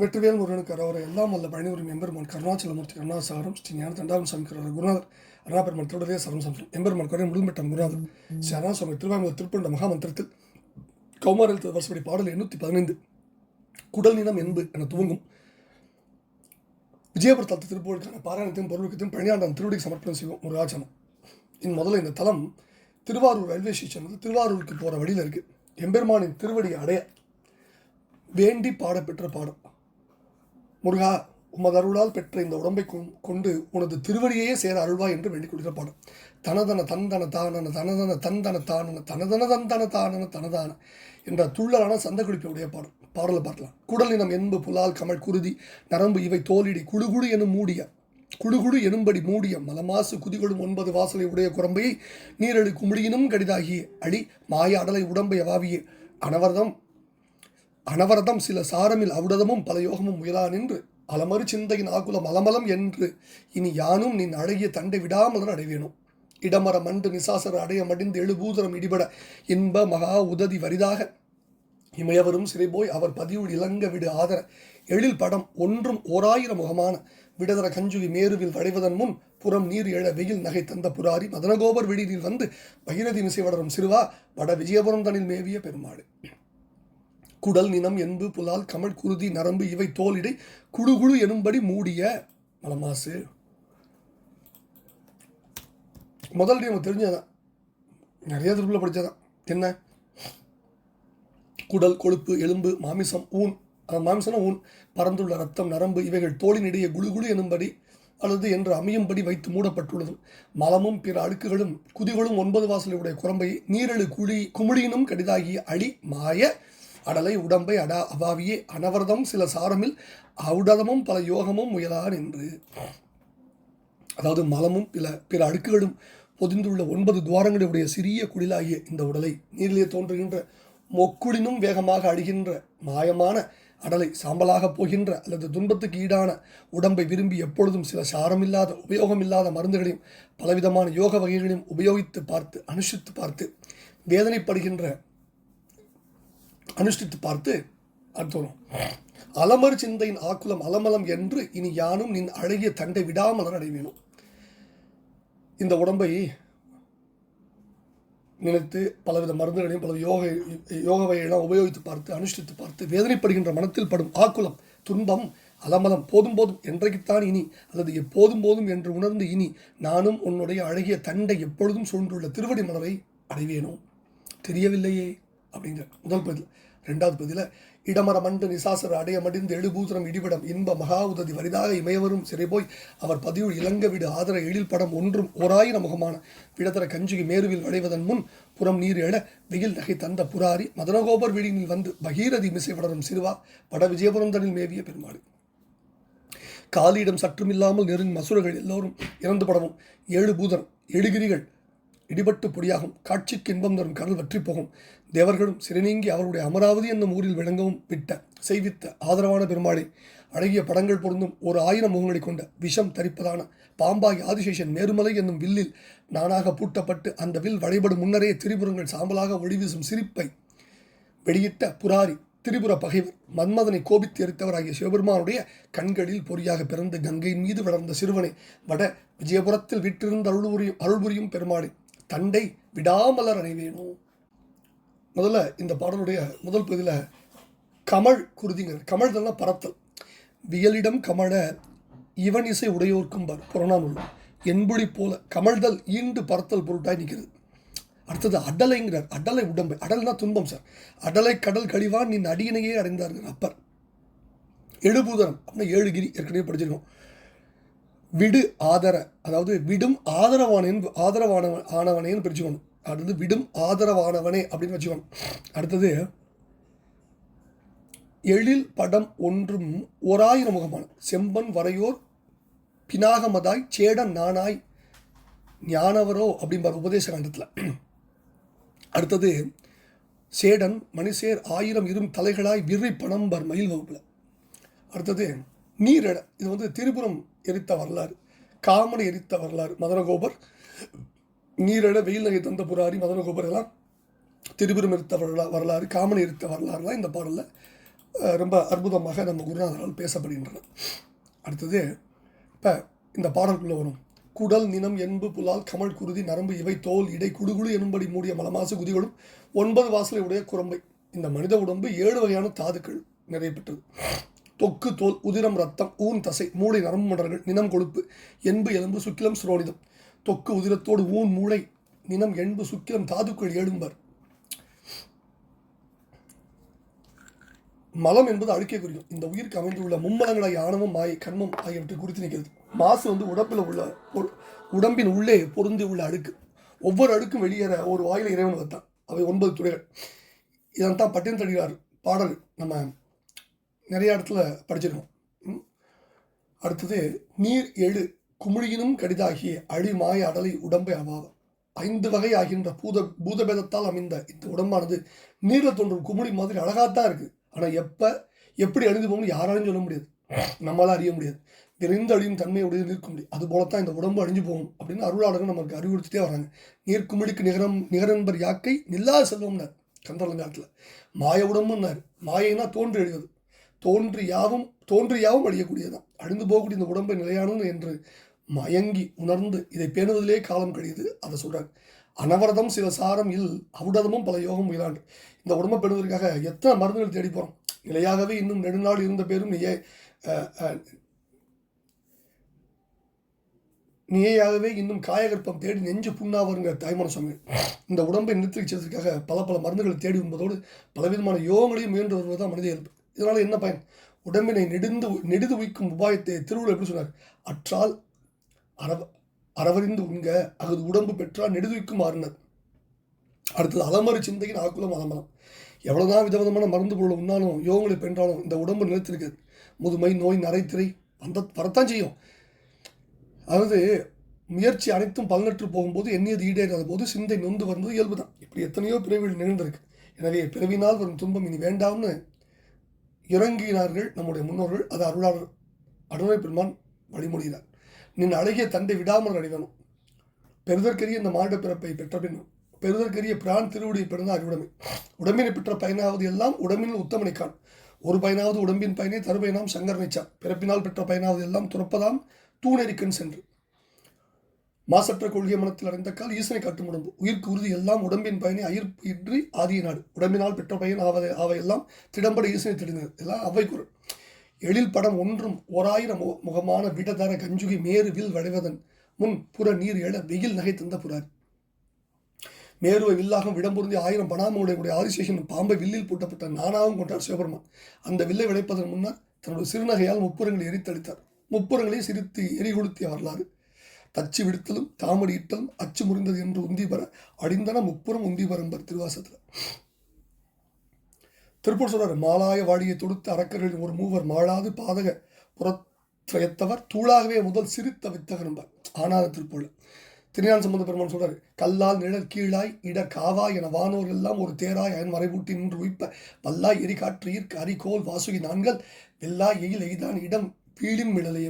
வெற்றிவேல் முருகனுக்கு அரோரை எல்லாம் வல்ல பழனிவரும் எம்பெருமான் கருணாச்சலமூர்த்தி கருணாசாரம் ஸ்ரீ ஞான தண்டாரம் சுவாமி குருநாதர் அருணாபெருமான் திருடலே சரம் சம்சம் எம்பெருமான் குறை முழும்பெற்றம் குருநாதர். ஸ்ரீ அருணாசுவாமி திருவாங்கூர் திருப்பண்ட மகாமந்திரத்தில் கௌமாரத்தில் வருஷப்படி பாடல் எண்ணூற்றி பதினைந்து குடல் நிலம் என்பு என துவங்கும். விஜயபுரத்தலத்து திருப்பூருக்கான பாராயணத்தையும் பொருளுக்கத்தையும் பழனியாண்டம் திருவடிக்கு சமர்ப்பணம் செய்வோம் முருகாச்சனம் இன் முதல்ல இந்த தலம் திருவாரூர் ரயில்வே ஸ்டேஷன் வந்து திருவாரூருக்கு போகிற வழியில் இருக்குது எம்பெருமானின் திருவடியை அடைய வேண்டி பாடப்பெற்ற பாடம். முருகா உமது அருளால் பெற்ற இந்த உடம்பை கொண்டு உனது திருவடியையே சேர அருள்வா என்று வேண்டிக் கொள்கிற பாடம் தனதன தந்தன தானன தனதன தந்தன தானன தனதன தந்தன தானன தனதான என்ற துள்ளலான சந்த குறிப்புடைய பாடம் பாடலை பார்க்கலாம். குடலினம் என்பு புலால் கமல் குருதி நரம்பு இவை தோலிடி குடுகுடு எனும் மூடிய குடுகுடு எனும்படி மூடிய மலமாசு குதிகொடும் ஒன்பது வாசலை உடைய குரம்பையை நீரழு குமிழியினும் கடிதாகிய அடி மாய அடலை உடம்பை அவாவிய. அனவர்தம் அனவரதம் சில சாரமில் அவுடதமும் பல யோகமும் முயலா நின்று அலமறு சிந்தையின் ஆகுலம் அலமலம் என்று இனி யானும் நின் அழகிய தண்டை விடாமல் அடைவேணும் இடமர மண்டு நிசாசர அடைய மடிந்து எழுபூதரம் இடிபட இன்ப மகா உததி வரிதாக. இமயவரும் சிறைபோய் அவர் பதிவுள் இளங்க விடு ஆதர. எழில் படம் ஒன்றும் ஓராயிரம் முகமான. விடதர கஞ்சுகி மேருவில் வளைவதன் முன் புறம் நீர் எழ வெயில் நகை தந்த புராரி. மதனகோபர் விடியில் வந்து பகிரதி மிசை வளரும் சிறுவா வட விஜயபுரம் தனில் மேவிய பெருமாடு குடல் நினம் என்பு புலால் கமல் குருதி நரம்பு இவை தோலிடை குழுகுழு எனும்படி மூடிய மலமாசு. முதல் நம்ம தெரிஞ்சதான் நிறைய திருப்பில் படித்ததான் என்ன? குடல் கொழுப்பு எலும்பு மாமிசம் ஊன். அஹ், மாமிசம்னா ஊன். பறந்துள்ள ரத்தம் நரம்பு இவைகள் தோளினிடையே குழுகுழு எனும்படி அல்லது என்று அமையும்படி வைத்து மூடப்பட்டுள்ளது. மலமும் பிற அழுக்குகளும் குதிகளும் ஒன்பது வாசலுடைய குரம்பை நீரழு குழி குமிழியினும் கடிதாகிய அடி மாய அடலை உடம்பை அடா அவாவியே அனவர்தம் சில சாரமில் அவுடதமும் பல யோகமும் முயலார் என்று. அதாவது மலமும் பிற பிற அடுக்குகளும் பொதிந்துள்ள ஒன்பது துவாரங்களுடைய சிறிய குடிலாகிய இந்த உடலை நீரிலே தோன்றுகின்ற மொக்குளினும் வேகமாக அழுகின்ற மாயமான அடலை சாம்பலாக போகின்ற அல்லது துன்பத்துக்கு ஈடான உடம்பை விரும்பி எப்பொழுதும் சில சாரமில்லாத உபயோகமில்லாத மருந்துகளையும் பலவிதமான யோக வகைகளையும் உபயோகித்து பார்த்து அனுஷ்டித்து பார்த்து வேதனைப்படுகின்ற அனுஷ்டித்து பார்த்து அர்த்தம் அலமர் சிந்தையின் ஆக்குலம் அலமலம் என்று இனி யானும் நின் அழகிய தண்டை விடாமல் அடைவேணும் இந்த உடம்பை நினைத்து பலவித மருந்துகளையும் பல யோக யோக வகையெல்லாம் உபயோகித்து பார்த்து அனுஷ்டித்து பார்த்து வேதனைப்படுகின்ற மனத்தில் படும் ஆக்குலம் துன்பம் அலமலம் போதும் போதும் என்றைக்குத்தான் இனி அல்லது எப்போதும் போதும் என்று உணர்ந்து இனி நானும் உன்னுடைய அழகிய தண்டை எப்பொழுதும் சூழ்ந்துள்ள திருவடி மலரை அடைவேனோ? தெரியவில்லையே. அப்படிங்கிற முதல் பதில். ரெண்டாவது பதில இடமர மண்டு நிசாசர் அடைய மடிந்து எழுபூத்திரம் இடிபடம் இன்ப மகா உததி வரிதாக இமயவரும் சிறைபோய் அவர் பதிவு இளங்க விடு ஆதர எழில் படம் ஒன்றும் ஓராயிரம் முகமான விடதர கஞ்சுகி மேருவில் வளைவதன் முன் புறம் நீர் எழ வெயில் நகை தந்த புராரி மதனகோபர் வீடினில் வந்து பகீரதி மிசை வளரும் சிறுவா பட விஜயபுரம் தனில் மேவிய பெருமாள். காலியிடம் சற்றுமில்லாமல் நெருங்கும் மசூரர்கள் எல்லோரும் இறந்து படவும் ஏழு பூதரம் எழுகிரிகள் இடிபட்டு பொடியாகும். காட்சிக்கு இன்பம் தரும் கடல் வற்றி போகும். தேவர்களும் சிறுநீங்கி அவருடைய அமராவதி என்னும் ஊரில் விளங்கவும் விட்ட செய்வித்த ஆதரவான பெருமாளை அழகிய படங்கள் பொருந்தும் ஒரு ஆயிரம் முகங்களை கொண்ட விஷம் தரிப்பதான பாம்பாய் ஆதிசேஷன் மேருமலை என்னும் வில்லில் நானாக பூட்டப்பட்டு அந்த வில் வழிபடும் முன்னரே திரிபுரங்கள் சாம்பலாக ஒளிவீசும் சிரிப்பை வெளியிட்ட புராரி திரிபுர பகைவர் மன்மதனை கோபித்து எரித்தவராகிய சிவபெருமானுடைய கண்களில் பொறியாக பிறந்து கங்கையின் மீது வளர்ந்த சிறுவனை வட விஜயபுரத்தில் விட்டிருந்த அருள் புரியும் அருள் புரியும் பெருமாளை தண்டை விடாமலர் அணைவேனோ முதல்ல இந்த பாடலுடைய முதல் பகுதியில் கமல் குருதிங்கிறது கமழ்தல்னா பரத்தல் வியலிடம் கமழ இவன் இசை உடையோர்க்கும் பார் புறநானூல் என்புடி போல கமழ்தல் ஈண்டு பரத்தல் பொருட்டாய் நிற்கிறது. அடுத்தது அடலைங்கிறார். அடலை உடம்பு. அடல்னா துன்பம் சார். அடலை கடல் கழிவான் நின் அடியினையே அடைந்தார்கள் அப்பர். எழுபூதரம் அப்படின்னா ஏழு கிரி ஏற்கனவே படிச்சிருக்கோம். விடு ஆதர. அதாவது விடும் ஆதரவானேன் ஆதரவானவன் ஆனவனேன்னு பிரிச்சுக்கணும். அடுத்தது விடும் ஆதரவானவனே அப்படின்னு வச்சுக்கோங்க. அடுத்தது எழில் படம் ஒன்றும் ஓராயிரம் முகமான செம்பன் வரையோர் பினாகமதாய் சேடன் நானாய் ஞானவரோ அப்படிம்பார் உபதேச கண்டத்தில். அடுத்தது சேடன் மணிசேர் ஆயிரம் இரும் தலைகளாய் விரி பணம்பர் மயில் வகுப்பில். அடுத்தது நீரெட. இது வந்து திரிபுரம் எரித்த வரலாறு காமனை எரித்த வரலாறு மதனகோபர் நீரிட வெயில் நகை தந்த புராரி மதனகோபர் எல்லாம் திரிபுரம் எரித்த வரலா வரலாறு காமனை இருத்த வரலாறுலாம் இந்த பாடலில் ரொம்ப அற்புதமாக நம்ம குருநாதரால் பேசப்படுகின்றன. அடுத்தது இப்போ இந்த பாடலுக்குள்ளே வரும். குடல் நினம் என்பு புலால் கமல் குருதி நரம்பு இவை தோல் இடை குடுகுடு எனும்படி மூடிய மலமாசு குதிகளும் ஒன்பது வாசலை உடைய குரம்பை. இந்த மனித உடம்பு ஏழு வகையான தாதுக்கள் நிறைய பெற்றது. தொக்கு தோல் உதிரம் ரத்தம் ஊன் தசை மூளை நரம்பு மண்டலங்கள் நினம் கொழுப்பு என்பு எலும்பு சுக்கிலம் சுரோனிதம். தொக்கு உதிரத்தோடு ஊன் மூளை நினம் எண்பு சுக்கிரம் தாதுக்கள் எழும்பர். மலம் என்பது அழுக்கை குறிக்கும். இந்த உயிருக்கு அமைந்துள்ள மும்மலங்களாய் ஆணவம் மாயை கண்மம் ஆகியவற்றை குறித்து நிற்கிறது மாசு வந்து உடம்பில் உள்ள பொ- உடம்பின் உள்ளே பொருந்தி உள்ள அடுக்கு. ஒவ்வொரு அடுக்கும் வெளியேற ஒரு வாயில் இறைவன் வைத்தான் அவை ஒன்பது துறைகள். இதன் தான் பட்டின் தடிகார் பாடல். நம்ம நிறைய இடத்துல படிச்சிருக்கோம். அடுத்தது நீர் எழு குமிழியினும் கடிதாகிய அழி மாய அடலை உடம்பை அவாவம் ஐந்து வகை ஆகின்ற பூத பூதபேதத்தால் அமைந்த இந்த உடம்பானது நீரில் தோன்றும் குமிழி மாதிரி அழகாகத்தான் இருக்குது ஆனால் எப்போ எப்படி அழிந்து போகணும்னு யாராலையும் சொல்ல முடியாது. நம்மளால் அறிய முடியாது. விரைந்து அழியும் தன்மையுடைய நிற்க முடியும் அது போலத்தான் இந்த உடம்பு அழிஞ்சு போகும் அப்படின்னு அருளாளர்கள் நமக்கு அறிவுறுத்திட்டே வராங்க. நீர் குமிழிக்கு நிகரம் நிகரன்பர் யாக்கை நில்லா செல்வம்னார் கந்தளங்காட்டில் மாய உடம்புன்னார். மாயைனா தோன்றி அழிவது. தோன்றி யாவும் தோன்றி யாவும் அழியக்கூடியதான் அழிந்து போகக்கூடிய இந்த உடம்பை நிலையானது என்று மயங்கி உணர்ந்து இதை பேணுவதிலே காலம் கழியுது. அதை சொல்கிறாங்க அனவரதம் சில சாரம் இல் அவுடதமும் பல யோகம் முயலாண்டு இந்த உடம்பை பெறுவதற்காக எத்தனை மருந்துகள் தேடி போகிறோம் நிலையாகவே இன்னும் நெடுநாள் இருந்த பேரும் நீயே நீயாகவே இன்னும் காயகற்பம் தேடி நெஞ்சு புண்ணாவருங்கிற தாய்மான சுவாமி இந்த உடம்பை நிறுத்திச்சதற்காக பல பல மருந்துகளை தேடி உண்பதோடு பலவிதமான யோகங்களையும் முயன்று வருவதுதான் மனித இயல்பு. இதனால் என்ன பயன்? உடம்பினை நெடுந்து நெடுது உயிக்கும் உபாயத்தை திருவள்ளுவர் எப்படி சொன்னார்? அற்றால் அறவ அறவறிந்து உண்க அகது உடம்பு பெற்றால் நெடுதுவிக்கும் ஆறுனர் அடுத்தது அலமறு சிந்தையின் ஆக்குலம் அலமரம். எவ்வளோதான் விதவிதமான மருந்து பொருள் உண்ணாலும் யோகங்களை பெற்றாலும் இந்த உடம்பு நிலைத்திருக்குது முதுமை நோய் நரைத்திரை வந்த வரத்தான் செய்யும். அதாவது முயற்சி அனைத்தும் பலனற்று போகும்போது எண்ணியது ஈடேறாத போது சிந்தை நொந்து வரும்போது இயல்பு தான் இப்படி எத்தனையோ பிறவிகள் நிகழ்ந்திருக்கு. எனவே பிறவினால் வரும் துன்பம் இனி வேண்டாம்னு இறங்கினார்கள் நம்முடைய முன்னோர்கள். அது அருளாளர் அருணை பெருமான் வழிமொழிகிறார் நின் அழகிய தந்தை விடாமல் அடைதனும் பெறுதற்கரிய இந்த மானிட பிறப்பை பெற்ற பின் பெறுதற்கரிய பிரான் திருவுடியை பிறந்த அறிவுடைமை உடம்பினை பெற்ற பயனாவது எல்லாம் உடம்பின் உத்தமனைக்கான் காண். ஒரு பயனாவது உடம்பின் பயனை தருபயனாம் சங்கரனைச்சான் பிறப்பினால் பெற்ற பயனாவது எல்லாம் துறப்பதாம் தூணெரிக்கன் சென்று. மாசற்ற கொள்கை மனத்தில் அடைந்த கால் ஈசனை காட்டும் உடம்பு. உயிர்க்கு உறுதி எல்லாம் உடம்பின் பயனை அயிர்ப்பு இன்றி ஆதிய நாடு உடம்பினால் பெற்ற பயன் ஆவதை அவையெல்லாம் திடம்பட ஈசனை திடுங்கள் எல்லாம் அவை குரல். எழில் படம் ஒன்றும் ஓராயிரம் முகமான விடதர கஞ்சுகி மேரு வில் வளைவதன் முன் புற நீர் எழ வெயில் நகை தந்த புறார். மேருவை வில்லாகவும் விடம்பொருந்தி ஆயிரம் பணாமவுடைய உடைய ஆதிசேஷன் பாம்பை வில்லில் பூட்டப்பட்ட நானாவும் கொண்டார் சிவபெருமான். அந்த வில்லை விளைப்பதன் முன்னர் தன்னுடைய சிறுநகையால் முப்புறங்களை எரித்தளித்தார். முப்புறங்களையும் சிரித்து எரிகொளுத்திய வரலாறு. தச்சு விடுத்தலும் தாமடி இட்டலும் அச்சு முறிந்தது என்று உந்தி பெற அடிந்தன முப்புறம் உந்தி பெறம்பர் திருவாசத்தில். திருப்பூர் சொல்றாரு மாலாய வாழியை தொடுத்து அரக்கர்களின் ஒரு மூவர் மாளாது பாதக புறத்வயத்தவர் தூளாகவே முதல் சிரித்த வித்தகரம்பர் ஆனாத திருப்பூர்ல. திருஞான சம்பந்த பெருமான் சொல்றாரு கல்லால் நிழல் கீழாய் இட காவாய் என வானோர் எல்லாம் ஒரு தேராய் அயன் மறைபூட்டி நின்று உயிப்ப வல்லாய் எரி காற்று ஈர்க்க அரிகோல் வாசுகி நான்கள் வெல்லா எயில் எய்தான் இடம் பீடும் மிழலை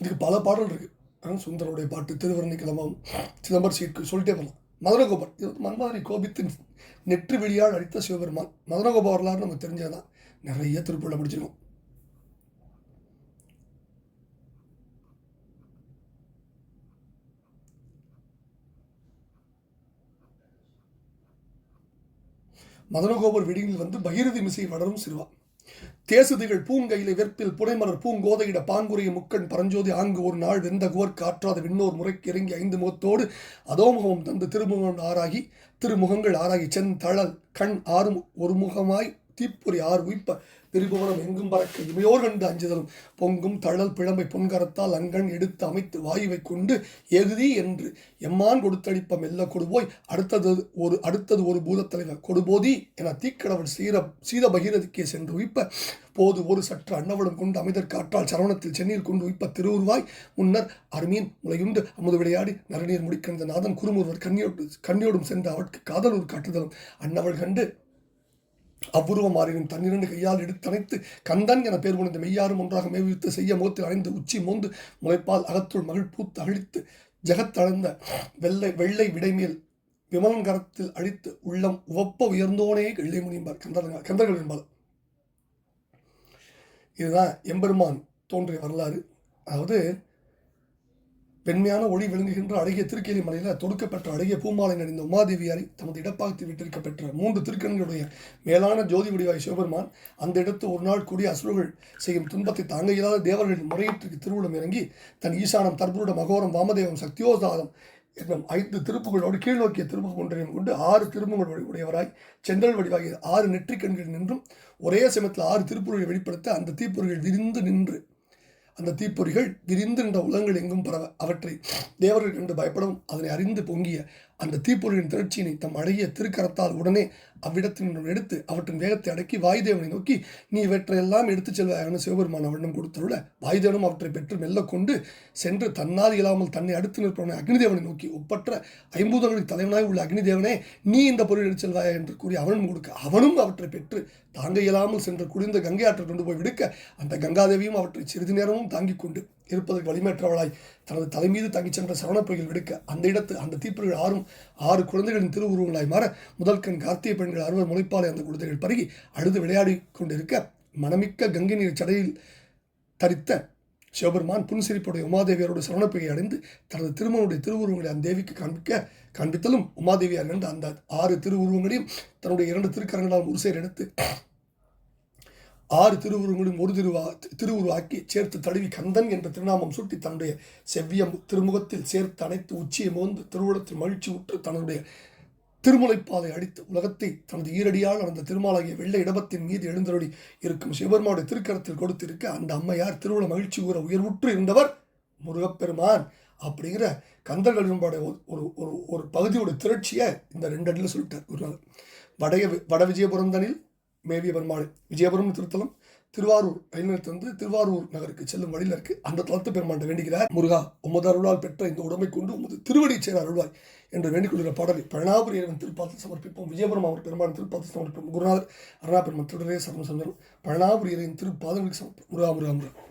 இதுக்கு பல பாடல் இருக்கு. அஹ் சுந்தரருடைய பாட்டு திருவரணி கிளம்பம் சிதம்பரம் சீட்டு சொல்லிட்டே போகலாம் மதுரகோபர். இது வந்து கோபித்தின் நெற்று வெளியால் அடித்த சிவபெருமான். மதுரகோபர் வரலாறு நமக்கு தெரிஞ்சதான் நிறைய திருப்புள்ள படிச்சிருக்கோம். மதனகோபர் வெடியில் வந்து பகிரதி மிசை வளரும் சிறுவா. தேசுதிகள் பூங்கையிலே வெற்பில் புனைமலர் பூங்கோதையிட பாங்குரிய முக்கண் பரஞ்சோதி ஆங்கு ஒரு நாள் வெந்த குவர் காற்றாத விண்ணோர் முறைக்கு இறங்கி ஐந்து முகத்தோடு அதோமுகம் தந்து திருமுகம் ஆராகி திருமுகங்கள் ஆராகி சென் தழல் கண் ஆறும் ஒரு முகமாய் தீப்பொறி ஆறு உயிப்ப திரிபுவனம் எங்கும் பறக்க இமையோர் கண்டு அஞ்சுதலும். பொங்கும் தழல் பிழம்பை பொன்கரத்தால் அங்கண் எடுத்து அமைத்து வாயுவை கொண்டு எகுதி என்று எம்மான் கொடுத்தடிப்ப மெல்ல கொடுபோய் அடுத்தது ஒரு அடுத்தது ஒரு பூதத்தலைவர் கொடுபோதி என தீக்கடவுள் சீர சீத பகீரதிக்கே சென்று உயிப்ப போது ஒரு சற்று அன்னவளும் கொண்டு அமைதற் காற்றால் சரவணத்தில் சென்னீர் கொண்டு உயிப்ப திருவுருவாய். முன்னர் அருமீன் முளையுண்டு அமுது விளையாடி நரநீர் முடிக்கின்ற நாதன் குறுமுருவர் கண்ணியோடு கண்ணியோடும் சென்று அவற்கு காதலூர் காட்டுதலும். அன்னவள் கண்டு அபூர்வம் மாறினும் தன்னிரண்டு கையால் எடுத்தணைத்து கந்தன் என பேர் புனைந்த மெய்யாரும் ஒன்றாக மேவித்து செய்ய முகத்தில் அணைந்து உச்சி மோந்து முளைப்பால் அகத்துள் மகிழ் பூத்து அழித்து ஜெகத்தளர்ந்த வெள்ளை வெள்ளை விடைமேல் விமலன் கரத்தில் அழித்து உள்ளம் உவப்ப உயர்ந்தோனே கிள்ளை முனிம்பார் கந்தர்கள் கந்தர்கள் என்பார். இதுதான் எம்பெருமான் தோன்றிய வரலாறு. அதாவது வெண்மையான ஒளி விளங்குகின்ற அழகிய திருக்கேலி மலையில் தொடுக்கப்பெற்ற அழகிய பூமாலை நடிந்த உமாதேவியாரை தமது இடப்பாகத்தில் விட்டிருக்க பெற்ற மூன்று திருக்கண்களுடைய மேலான ஜோதி வடிவாய் சிவபெருமான் அந்த இடத்து ஒரு நாள் கூடிய அசுரர்கள் செய்யும் துன்பத்தை தாங்க இயலாத தேவர்களின் முறையீட்டுக்கு திருவுளம் இறங்கி தன் ஈசானம் தற்புருடம் மகோரம் வாமதேவம் சக்தியோசாதம் என்னும் ஐந்து திருப்புகளோடு கீழ் நோக்கிய திருமுகம் ஒன்றையும் கொண்டு ஆறு திருமுகங்கள் உடையவராய் செந்தல் வடிவாகிய ஆறு நெற்றிக்கண்கள் நின்றும் ஒரே சமயத்தில் ஆறு திருப்புகளை வெளிப்படுத்த அந்த தீப்பொருள்கள் விரிந்து நின்று அந்த தீப்பொறிகள் விரிந்து நின்ற உலகங்கள் எங்கும் பரவ அவற்றை தேவர்கள் கண்டு பயப்படவும் அதனை அறிந்து பொங்கிய அந்த தீப்பொறிகளின் திரட்சியினை தம் அழகிய திருக்கரத்தால் உடனே அவ்விடத்தின் எடுத்து அவற்றின் வேகத்தை அடக்கி வாயுதேவனை நோக்கி நீ இவற்றையெல்லாம் எடுத்துச் செல்வாயான சிவபெருமான் அவனிடம் கொடுத்துள்ள வாயுதேவனும் அவற்றை பெற்று மெல்ல கொண்டு சென்று தன்னால் இயலாமல் தன்னை அடுத்து நிற்பவனை அக்னிதேவனை நோக்கி ஒப்பற்ற ஐம்பூதங்களின் தலைவனாய் உள்ள அக்னிதேவனே நீ இந்த பொருள் எடுத்து செல்வாயா என்று கூறி அவனும் கொடுக்க அவனும் அவற்றை பெற்று தாங்க இயலாமல் சென்று குளிர்ந்த கங்கை ஆற்றை கொண்டு போய் விடுக்க அந்த கங்காதேவியும் அவற்றை சிறிது நேரமும் தாங்கிக் கொண்டு இருப்பதற்கு வலிமேற்றவளாய் தனது தலைமீது தங்கிச் சென்ற சரவணப்பொய்யில் விடுக்க அந்த இடத்து அந்த தீப்பொறிகள் ஆறும் ஆறு குழந்தைகளின் திருவுருவங்களாய் மாற முதல் கண் கார்த்திகை பெண்கள் அறுவர் முளைப்பாலை அந்த குழந்தைகள் பருகி அழுது விளையாடி கொண்டிருக்க மனமிக்க கங்கை நீர் சடையில் தரித்த சிவபெருமான் புன்சிரிப்புடைய உமாதேவியாரோட சரவணப்பையை அடைந்து தனது திருமணனுடைய திருவுருவங்களை அந்த தேவிக்கு காண்பிக்க காண்பித்தலும் உமாதேவியார் கண்டு அந்த ஆறு திருவுருவங்களையும் தன்னுடைய இரண்டு திருக்கரங்களால் ஒரு சேர் எடுத்து ஆறு திருவுருவங்களையும் ஒரு திருவா திருவுருவாக்கி சேர்த்து தழுவி கந்தன் என்ற திருநாமம் சுட்டி தன்னுடைய செவ்வியம் திருமுகத்தில் சேர்த்து அனைத்து உச்சியை மோந்து திருவுளத்தில் மகிழ்ச்சி உற்று தன்னுடைய திருமுலைப்பாதை அடித்து உலகத்தை தனது ஈரடியால் அந்த திருமாலாகிய வெள்ளை இடபத்தின் மீது எழுந்தருளி இருக்கும் சிவபெருமாவுடைய திருக்கரத்தில் கொடுத்திருக்க அந்த அம்மையார் திருவுள மகிழ்ச்சி கூற உயர்வுற்று இருந்தவர் முருகப்பெருமான். அப்படிங்கிற கந்தர்களினுடைய ஒரு ஒரு ஒரு பகுதியோட திரட்சியை இந்த ரெண்டு அடியில் சொல்லிட்டார் ஒரு வடைய வட விஜயபுரந்தனில் மேவிய பெருமாள் விஜயபுரம் திருத்தலம் திருவாரூர் ரயில் நிலையத்திலிருந்து திருவாரூர் நகருக்கு செல்லும் வழியில் இருக்கு. அந்த தளத்து பெருமாண்ட வேண்டுகிறார் முருகா உமது அருளால் பெற்ற இந்த உடமை கொண்டு உமது திருவடி சேர அருள்வாய் என்று வேண்டிக் கொள்கிற பாடலை பழனாபுரி இறைவன் திருப்பாத்து சமர்ப்பிப்போம். விஜயபுரம் அவர் பெருமான் திருப்பாத்து சமர்ப்பிப்போம். குருநாதர் அருணா பெருமான் திருடரே சரணம் சந்தரும் பழனாபுரி இறைவன் திருப்பாதங்களுக்கு சமர்ப்பம் முருகா முருகா முருகா.